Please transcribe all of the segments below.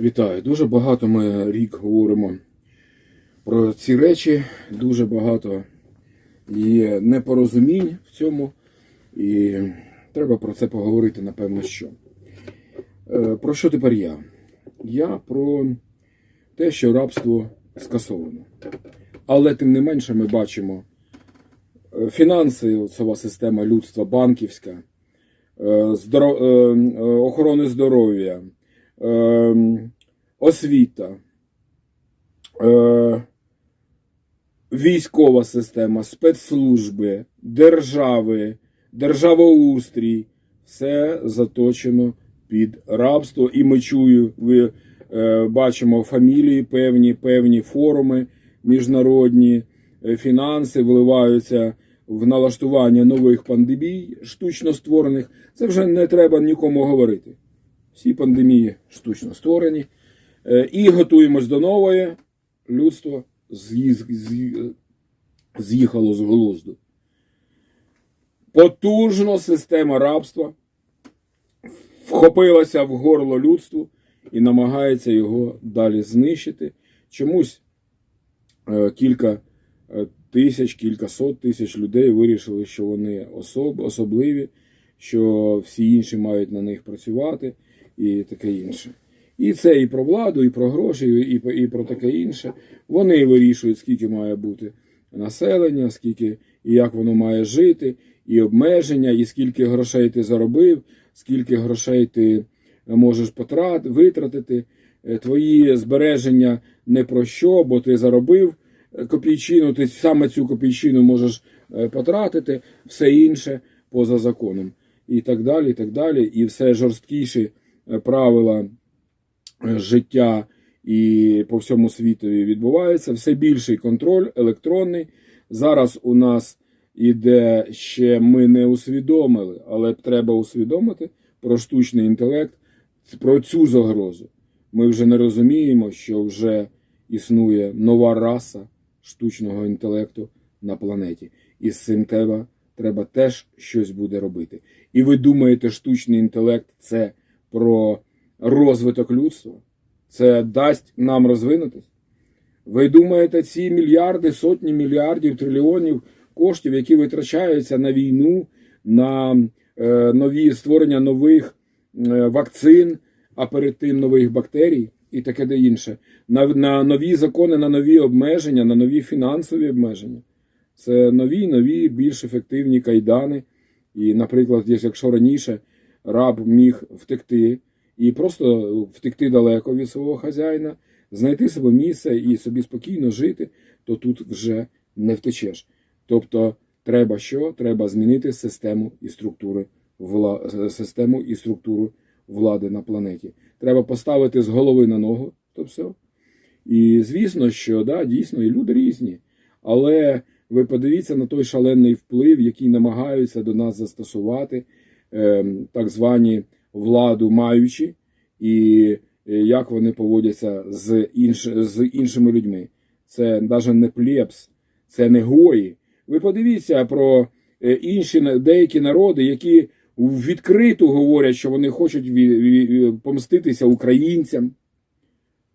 Вітаю. Дуже багато ми рік говоримо про ці речі. Дуже багато є непорозумінь в цьому. І треба про це поговорити, напевно, що. Е, Про що тепер я? Я про те, що рабство скасовано. Але тим не менше ми бачимо е, фінанси, сова система людства, банківська, е, охорони здоров'я, освіта, е, військова система, спецслужби, держави, державоустрій все заточено під рабство. І ми чую, ви е, бачимо фамілії певні, певні форуми міжнародні, е, фінанси вливаються в налаштування нових пандемій, штучно створених. Це вже не треба нікому говорити. Всі пандемії штучно створені. Е, І готуємось до нової. Людство з'їхало з глузду. Потужно система рабства вхопилася в горло людству і намагається його далі знищити. Чомусь е, кілька е, тисяч, кількасот тисяч людей вирішили, що вони особ, особливі, що всі інші мають на них працювати і таке інше. І це і про владу, і про гроші, і, і про таке інше. Вони вирішують, скільки має бути населення, скільки і як воно має жити, і обмеження, і скільки грошей ти заробив, скільки грошей ти можеш потрат, витратити. Е, Твої збереження не про що, бо ти заробив е, копійчину, ти саме цю копійчину можеш е, потратити, все інше поза законом. І так далі, і так далі. І все жорсткіші е, правила е, життя і по всьому світові відбувається. Все більший контроль електронний. Зараз у нас іде ще ми не усвідомили, але треба усвідомити про штучний інтелект, про цю загрозу. Ми вже не розуміємо, що вже існує нова раса штучного інтелекту на планеті. І з цим треба, треба теж щось буде робити. І ви думаєте, штучний інтелект це про розвиток людства? Це дасть нам розвинутись? Ви думаєте, ці мільярди, сотні мільярдів, трильйонів коштів, які витрачаються на війну, на е, нові створення нових е, вакцин, а перед тим нових бактерій і таке де інше, на, на нові закони, на нові обмеження, на нові фінансові обмеження. Це нові, нові, більш ефективні кайдани. І, наприклад, якщо раніше раб міг втекти і просто втекти далеко від свого хазяїна, знайти себе місце і собі спокійно жити, то тут вже не втечеш. Тобто, треба що? Треба змінити систему і структури вла... систему і структуру влади на планеті. Треба поставити з голови на ногу, то все. І звісно, що да, дійсно і люди різні. Але ви подивіться на той шалений вплив, який намагаються до нас застосувати так звані владу маючі, і е, як вони поводяться з, інш, з іншими людьми. Це навіть не плебс, це не гої. Ви подивіться про е, інші деякі народи, які відкрито говорять, що вони хочуть помститися українцям.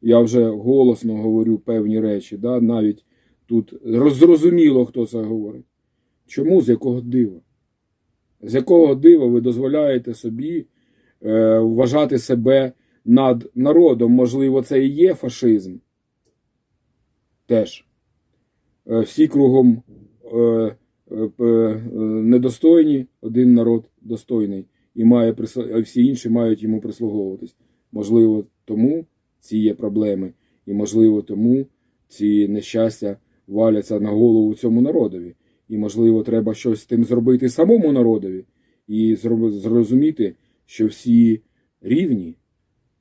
Я вже голосно говорю певні речі, да? навіть тут зрозуміло, хто це говорить. Чому? З якого дива? З якого дива ви дозволяєте собі е, вважати себе над народом? Можливо, це і є фашизм. Теж. Е, всі кругом е, е, е, недостойні, один народ достойний, і має а всі інші мають йому прислуговуватись. Можливо, тому ці є проблеми, і можливо, тому ці нещастя валяться на голову цьому народові. І, можливо, треба щось з тим зробити самому народові і зрозуміти, що всі рівні,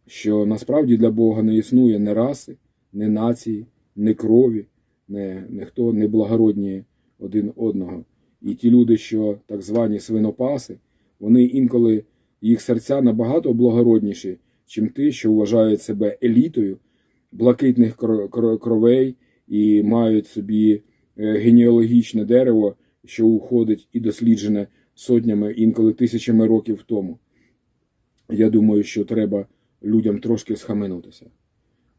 що насправді для Бога не існує не раси, не нації, не крові, не, ніхто не благородніє один одного. І ті люди, що так звані свинопаси, вони інколи їх серця набагато благородніші, чим ті, що вважають себе елітою блакитних кро- кро- кровей і мають собі генеалогічне дерево, що уходить і досліджене сотнями, інколи тисячами років тому. Я думаю, що треба людям трошки схаменутися,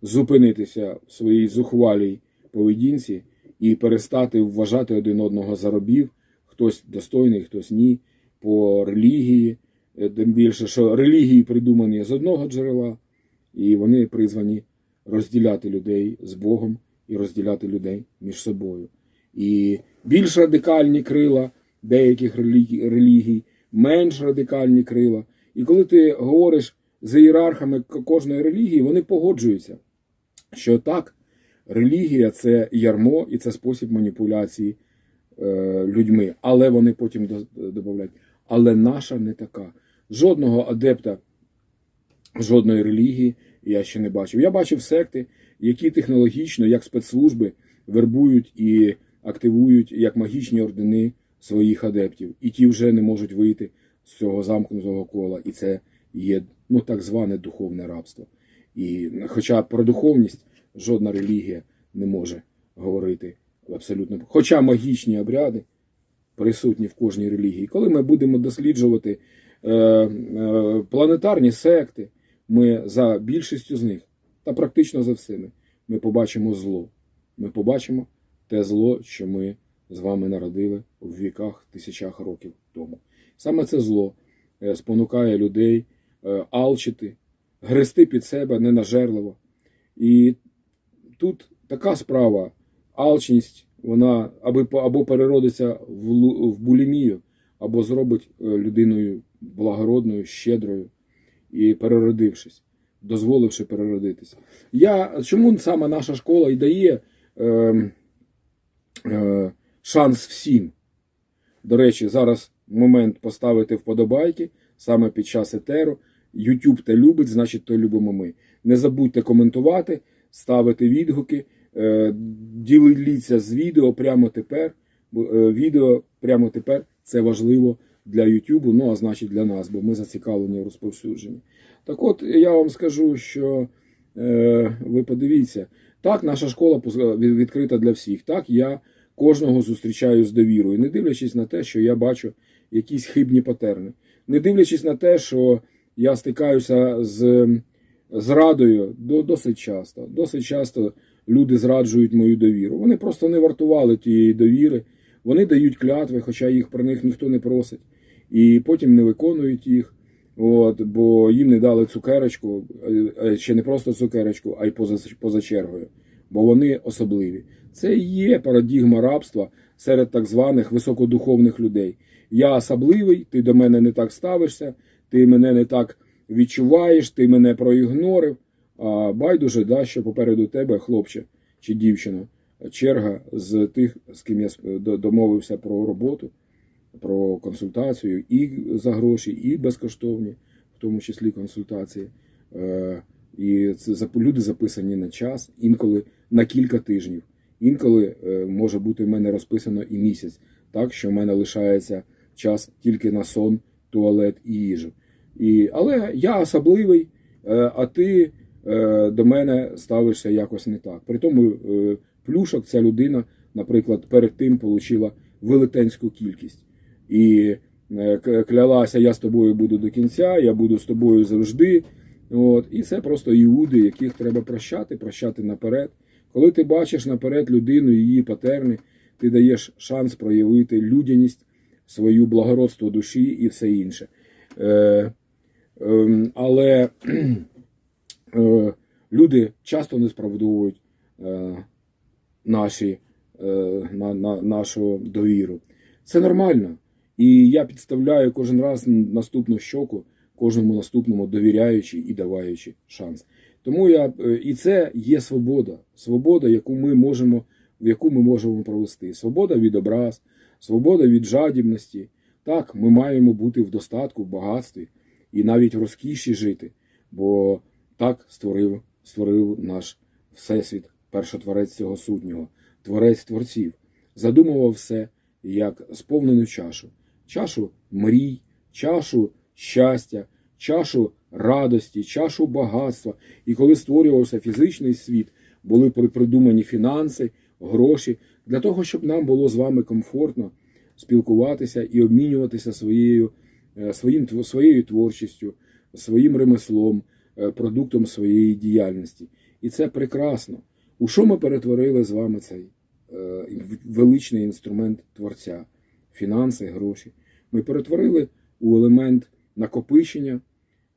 зупинитися в своїй зухвалій поведінці і перестати вважати один одного за робів, хтось достойний, хтось ні, по релігії. Е, Тим більше, що релігії придумані з одного джерела, і вони призвані розділяти людей з Богом і розділяти людей між собою. І більш радикальні крила деяких релігій, менш радикальні крила. І коли ти говориш з ієрархами кожної релігії, вони погоджуються, що так, релігія це ярмо і це спосіб маніпуляції е, людьми. Але вони потім до- додають, але наша не така. Жодного адепта жодної релігії я ще не бачив. Я бачив секти, які технологічно, як спецслужби, вербують і активують як магічні ордени своїх адептів. І ті вже не можуть вийти з цього замкнутого кола. І це є ну, так зване духовне рабство. І хоча про духовність жодна релігія не може говорити абсолютно. Хоча магічні обряди присутні в кожній релігії. Коли ми будемо досліджувати е, е, планетарні секти, ми за більшістю з них, та практично за всіми, ми побачимо зло. Ми побачимо те зло, що ми з вами народили в віках, тисячах років тому. Саме це зло е, спонукає людей е, алчити, грести під себе ненажерливо. І тут така справа, алчність, вона або переродиться в, булімію, або зробить е, людиною благородною, щедрою і переродившись, дозволивши переродитися. Я, чому саме наша школа і дає е, е, шанс всім? До речі, зараз момент поставити вподобайки саме під час етеру. YouTube те любить, значить, то любимо ми. Не забудьте коментувати, ставити відгуки, е, діліться з відео прямо тепер. Е, Відео прямо тепер це важливо для YouTube, ну а значить для нас, бо ми зацікавлені в розповсюдженні. Так от я вам скажу, що ви подивіться, так, наша школа відкрита для всіх. Так, я кожного зустрічаю з довірою, не дивлячись на те, що я бачу якісь хибні патерни, не дивлячись на те, що я стикаюся з зрадою до- досить часто. Досить часто люди зраджують мою довіру. Вони просто не вартували тієї довіри. Вони дають клятви, хоча їх про них ніхто не просить, і потім не виконують їх. От, бо їм не дали цукерочку, е, е, ще не просто цукерочку, а й поза, поза чергою. Бо вони особливі. Це і є парадігма рабства серед так званих високодуховних людей. Я особливий, ти до мене не так ставишся, ти мене не так відчуваєш, ти мене проігнорив. А байдуже, да, що попереду тебе, хлопче чи дівчина, черга з тих, з ким я домовився про роботу, про консультацію і за гроші, і безкоштовні, в тому числі консультації. І це люди записані на час, інколи на кілька тижнів. Інколи е, може бути в мене розписано і місяць, так що в мене лишається час тільки на сон, туалет і їжу. І, але я особливий, е, а ти е, до мене ставишся якось не так. При тому плюшок ця людина, наприклад, перед тим отримала велетенську кількість. І клялася, я з тобою буду до кінця, я буду з тобою завжди. От, і це просто іуди, яких треба прощати, прощати наперед. Коли ти бачиш наперед людину, її патерни, ти даєш шанс проявити людяність, свою благородство душі і все інше. Е, ем, але е, люди часто не справдовують е, наші, е, на, на, нашу довіру. Це нормально. І я підставляю кожен раз наступну щоку, кожному наступному довіряючи і даваючи шанс. Тому я е, і це є свобода, свобода, яку ми можемо, в яку ми можемо провести. Свобода від образ, свобода від жадібності. Так, ми маємо бути в достатку, в багатстві і навіть в розкіші жити, бо так створив, створив наш всесвіт, першотворець цього сутнього, творець творців, задумував все як сповнену чашу, чашу мрій, чашу щастя, чашу радості, чашу багатства. І коли створювався фізичний світ, були при- придумані фінанси, гроші для того, щоб нам було з вами комфортно спілкуватися і обмінюватися своєю, е, своїм, своєю творчістю, своїм ремеслом, е, продуктом своєї діяльності. І це прекрасно. У що ми перетворили з вами цей е, величний інструмент творця? Фінанси, гроші. Ми перетворили у елемент накопичення,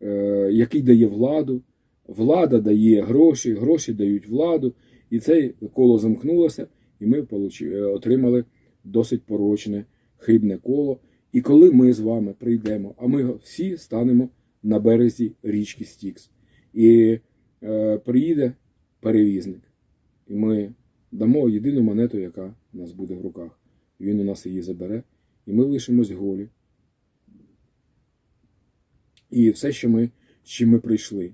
е, який дає владу. Влада дає гроші, гроші дають владу. І це коло замкнулося, і ми е, отримали досить порочне, хибне коло. І коли ми з вами прийдемо, а ми всі станемо на березі річки Стікс, і е, приїде перевізник, і ми дамо єдину монету, яка у нас буде в руках. Він у нас її забере, і ми лишимось голі. І все, що ми, з чим ми прийшли,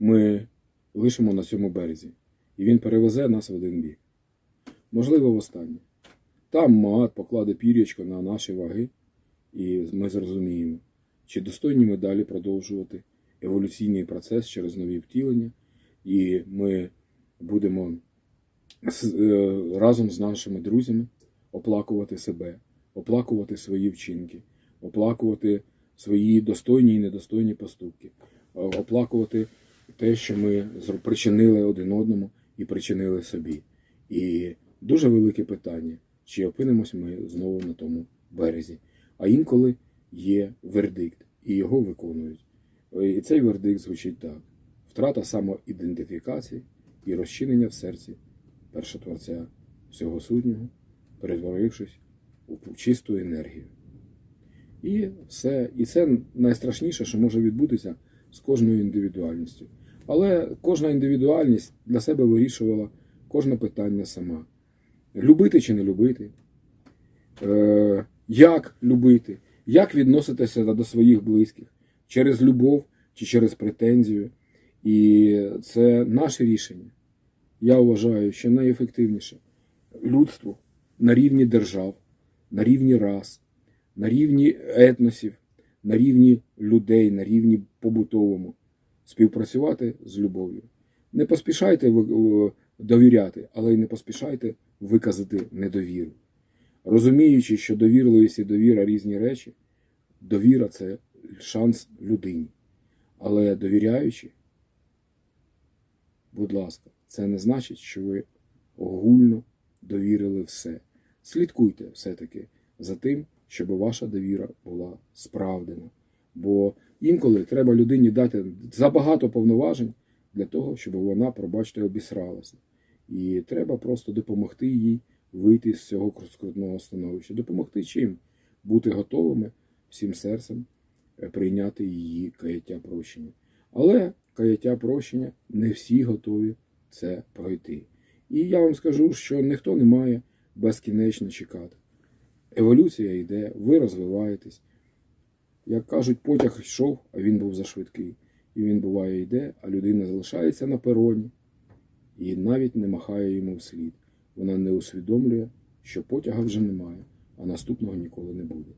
ми лишимо на цьому березі. І він перевезе нас в один бік. Можливо, в останнє. Там Маат покладе пір'ячко на наші ваги, і ми зрозуміємо, чи достойні ми далі продовжувати еволюційний процес через нові втілення, і ми будемо е, разом з нашими друзями оплакувати себе, оплакувати свої вчинки, оплакувати свої достойні і недостойні поступки, е, оплакувати те, що ми причинили один одному і причинили собі. І дуже велике питання, чи опинимось ми знову на тому березі. А інколи є вердикт, і його виконують. Е, І цей вердикт звучить так: втрата самоідентифікації і розчинення в серці першотворця всього сутнього, перетворившись у чисту енергію. І все, і це найстрашніше, що може відбутися з кожною індивідуальністю. Але кожна індивідуальність для себе вирішувала кожне питання сама. Любити чи не любити, е, як любити, як відноситися до своїх близьких, через любов чи через претензію. І це наше рішення. Я вважаю, що найефективніше людству на рівні держав, на рівні рас, на рівні етносів, на рівні людей, на рівні побутовому співпрацювати з любов'ю. Не поспішайте довіряти, але й не поспішайте виказати недовіру. Розуміючи, що довірливість і довіра різні речі, довіра це шанс людині. Але довіряючи, будь ласка, це не значить, що ви огульно довірили все. Слідкуйте все-таки за тим, щоб ваша довіра була справдена. Бо інколи треба людині дати забагато повноважень для того, щоб вона, пробачте, обісралася. І треба просто допомогти їй вийти з цього скрутного становища. Допомогти чим? Бути готовими всім серцем е, прийняти її каяття прощення. Але каяття прощення не всі готові це пройти. І я вам скажу, що ніхто не має безкінечно чекати. Еволюція йде, ви розвиваєтесь. Як кажуть, потяг йшов, а він був зашвидкий. І він буває йде, а людина залишається на пероні і навіть не махає йому вслід. Вона не усвідомлює, що потяга вже немає, а наступного ніколи не буде.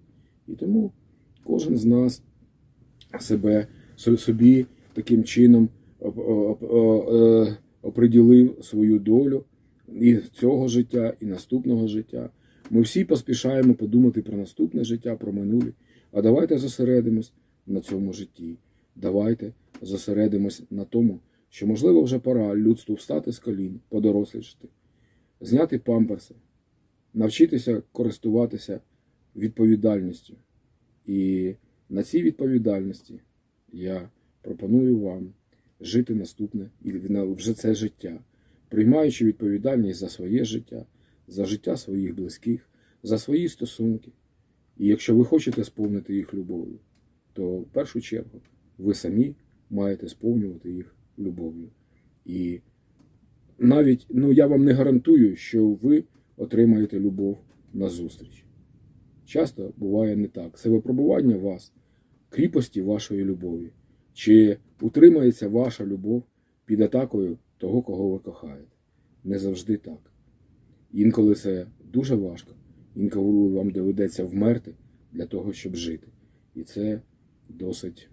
І тому кожен з нас себе собі таким чином е, оприділив свою долю і цього життя, і наступного життя. Ми всі поспішаємо подумати про наступне життя, про минуле. А давайте зосередимось на цьому житті. Давайте зосередимось на тому, що можливо вже пора людству встати з колін, подорослішати, зняти памперси, навчитися користуватися відповідальністю. І на цій відповідальності я пропоную вам жити наступне і вже це життя, приймаючи відповідальність за своє життя, за життя своїх близьких, за свої стосунки. І якщо ви хочете сповнити їх любов'ю, то в першу чергу ви самі маєте сповнювати їх любов'ю. І навіть ну, я вам не гарантую, що ви отримаєте любов назустріч. Часто буває не так. Це випробування вас, кріпості вашої любові. Чи утримається ваша любов під атакою того, кого ви кохаєте? Не завжди так. Інколи це дуже важко, інколи вам доведеться вмерти для того, щоб жити. І це досить,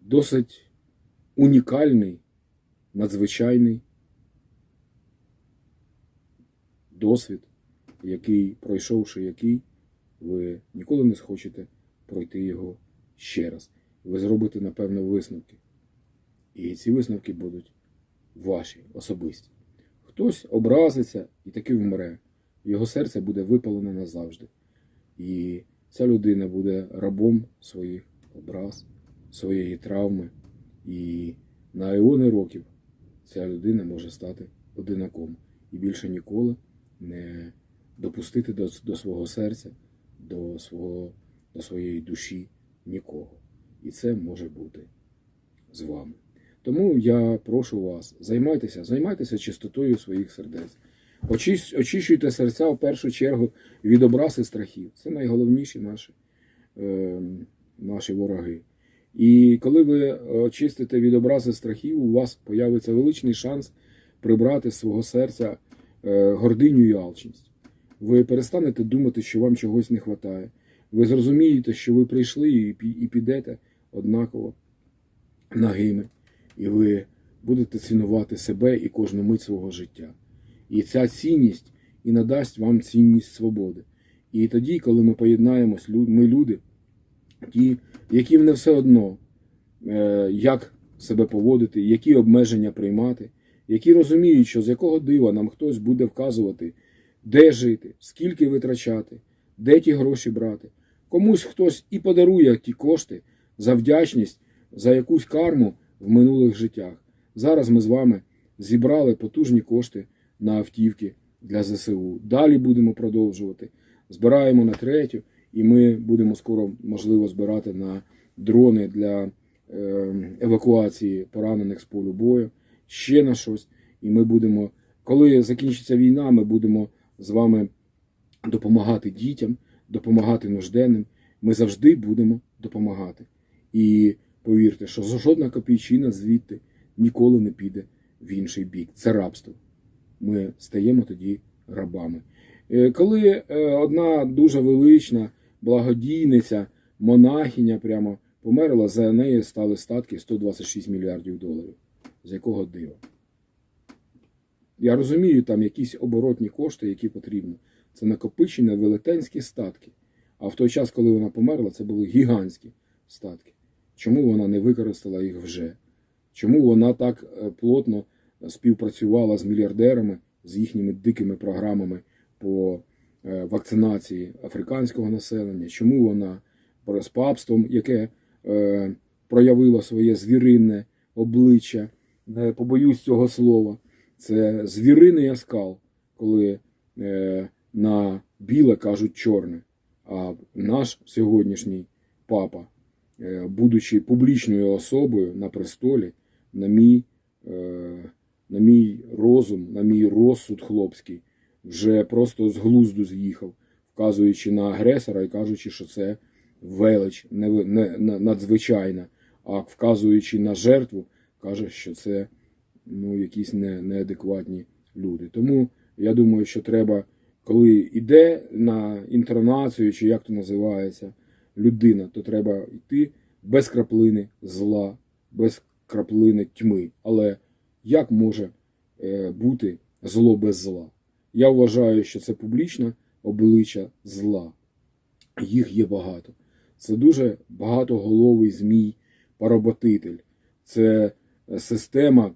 досить унікальний, надзвичайний досвід, який, пройшовши який, ви ніколи не схочете пройти його ще раз. ви зробите, напевно, висновки. І ці висновки будуть ваші, особисті. Хтось образиться і таки вмре. Його серце буде випалене назавжди. І ця людина буде рабом своїх образ, своєї травми. І на іони років ця людина може стати одинаком і більше ніколи не допустити до, до свого серця, до, свого, до своєї душі нікого. І це може бути з вами. Тому я прошу вас, займайтеся, займайтеся чистотою своїх сердець. Очищуйте серця в першу чергу від образ страхів. Це найголовніші наші, е, наші вороги. І коли ви очистите від образи страхів, у вас появиться величний шанс прибрати з свого серця е, гординю і алчність. Ви перестанете думати, що вам чогось не вистачає. Ви зрозумієте, що ви прийшли і підете однаково нагими. І ви будете цінувати себе і кожну мить свого життя. І ця цінність і надасть вам цінність свободи. І тоді, коли ми поєднаємось, ми люди, ті, яким не все одно, е, як себе поводити, які обмеження приймати, які розуміють, що з якого дива нам хтось буде вказувати, де жити, скільки витрачати, де ті гроші брати. Комусь хтось і подарує ті кошти за вдячність, за якусь карму в минулих життях. Зараз ми з вами зібрали потужні кошти на автівки для ЗСУ. Далі будемо продовжувати. Збираємо на третю, і ми будемо скоро, можливо, збирати на дрони для е, евакуації поранених з полю бою, ще на щось. І ми будемо, коли закінчиться війна, ми будемо з вами допомагати дітям, допомагати нужденним. Ми завжди будемо допомагати. І повірте, що жодна копійчина звідти ніколи не піде в інший бік. Це рабство. Ми стаємо тоді рабами. Е, Коли е, одна дуже велична благодійниця, монахиня прямо померла, за неї стали статки 126 мільярдів доларів. З якого дива? Я розумію, там якісь оборотні кошти, які потрібні. Це накопичені велетенські статки. А в той час, коли вона померла, це були гігантські статки. Чому вона не використала їх вже? Чому вона так е, плотно співпрацювала з мільярдерами, з їхніми дикими програмами по е, вакцинації африканського населення? Чому вона з папством, яке е, проявило своє звіринне обличчя? Не побоюсь цього слова. Це звіриний оскал, коли на біле кажуть чорне. А наш сьогоднішній папа, будучи публічною особою на престолі, на мій, е, на мій розум, на мій розсуд хлопський, вже просто з глузду з'їхав, вказуючи на агресора і кажучи, що це велич не, не, надзвичайна, а вказуючи на жертву, каже, що це ну, якісь не, неадекватні люди. Тому я думаю, що треба, коли йде на інтронацію, чи як то називається, людина, то треба йти без краплини зла, без краплини тьми. Але як може е, бути зло без зла? Я вважаю, що це публічне обличчя зла. Їх є багато. Це дуже багатоголовий змій, поработитель. Це е, система.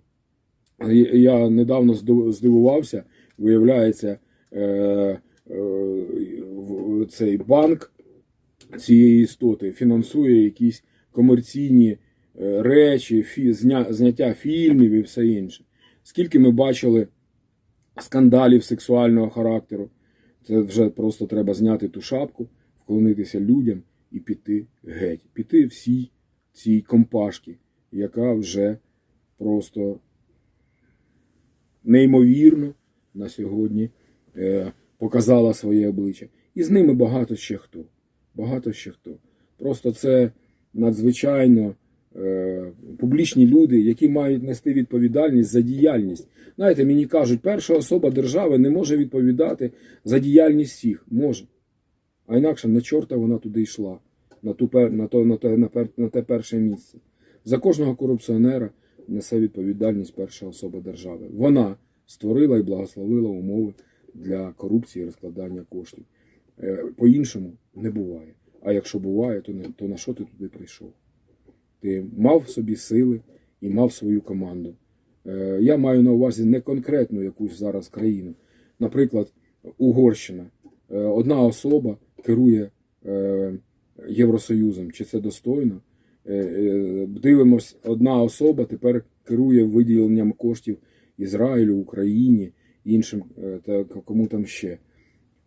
Я недавно здив- здивувався, виявляється, е, цей банк цієї істоти фінансує якісь комерційні е, речі, фі, зня, зняття фільмів і все інше. Скільки ми бачили скандалів сексуального характеру, це вже просто треба зняти ту шапку, вклонитися людям і піти геть, піти всій цій компашці, яка вже просто неймовірно на сьогодні е, показала своє обличчя. І з ними багато ще хто. Багато ще хто. Просто це надзвичайно е, публічні люди, які мають нести відповідальність за діяльність. Знаєте, мені кажуть, перша особа держави не може відповідати за діяльність всіх. Може. А інакше на чорта вона туди йшла, на, ту, на, то, на, те, на, пер, на те перше місце. За кожного корупціонера несе відповідальність перша особа держави. Вона створила і благословила умови для корупції і розкладання коштів. Е, По-іншому не буває. А якщо буває, то, не, то на що ти туди прийшов? ти мав в собі сили і мав свою команду. Е, Я маю на увазі не конкретну якусь зараз країну. Наприклад, Угорщина. Е, Одна особа керує е, Євросоюзом. Чи це достойно? Е, е, Дивимось, одна особа тепер керує виділенням коштів Ізраїлю, Україні, іншим е, та кому там ще.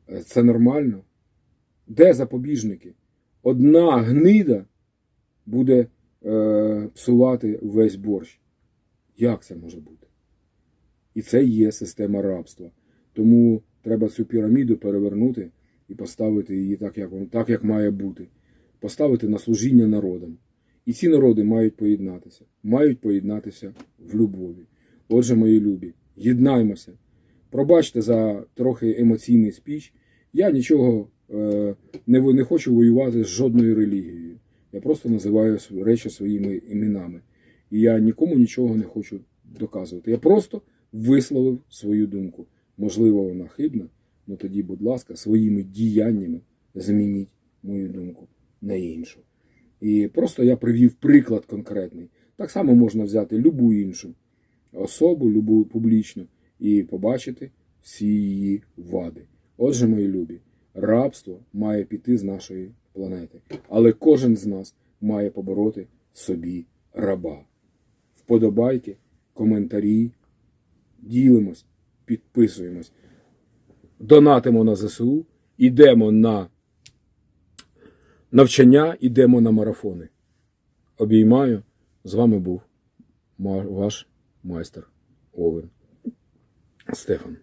Е, Це нормально? Де запобіжники? Одна гнида буде е, псувати весь борщ. Як це може бути? І це є система рабства. Тому треба цю піраміду перевернути і поставити її так, як, так, як має бути. Поставити на служіння народам. І ці народи мають поєднатися. Мають поєднатися в любові. Отже, мої любі, єднаймося. Пробачте за трохи емоційний спіч. Я нічого не, не хочу воювати з жодною релігією. Я просто називаю речі своїми іменами. І я нікому нічого не хочу доказувати. Я просто висловив свою думку. Можливо, вона хибна, але тоді, будь ласка, своїми діяннями змініть мою думку на іншу. І просто я привів приклад конкретний. Так само можна взяти любу іншу особу, любу публічну, і побачити всі її вади. Отже, мої любі, рабство має піти з нашої планети, але кожен з нас має побороти собі раба. Вподобайки, коментарі, ділимось, підписуємось, донатимо на ЗСУ, йдемо на навчання, йдемо на марафони. Обіймаю. З вами був ваш майстер Овен Стефан.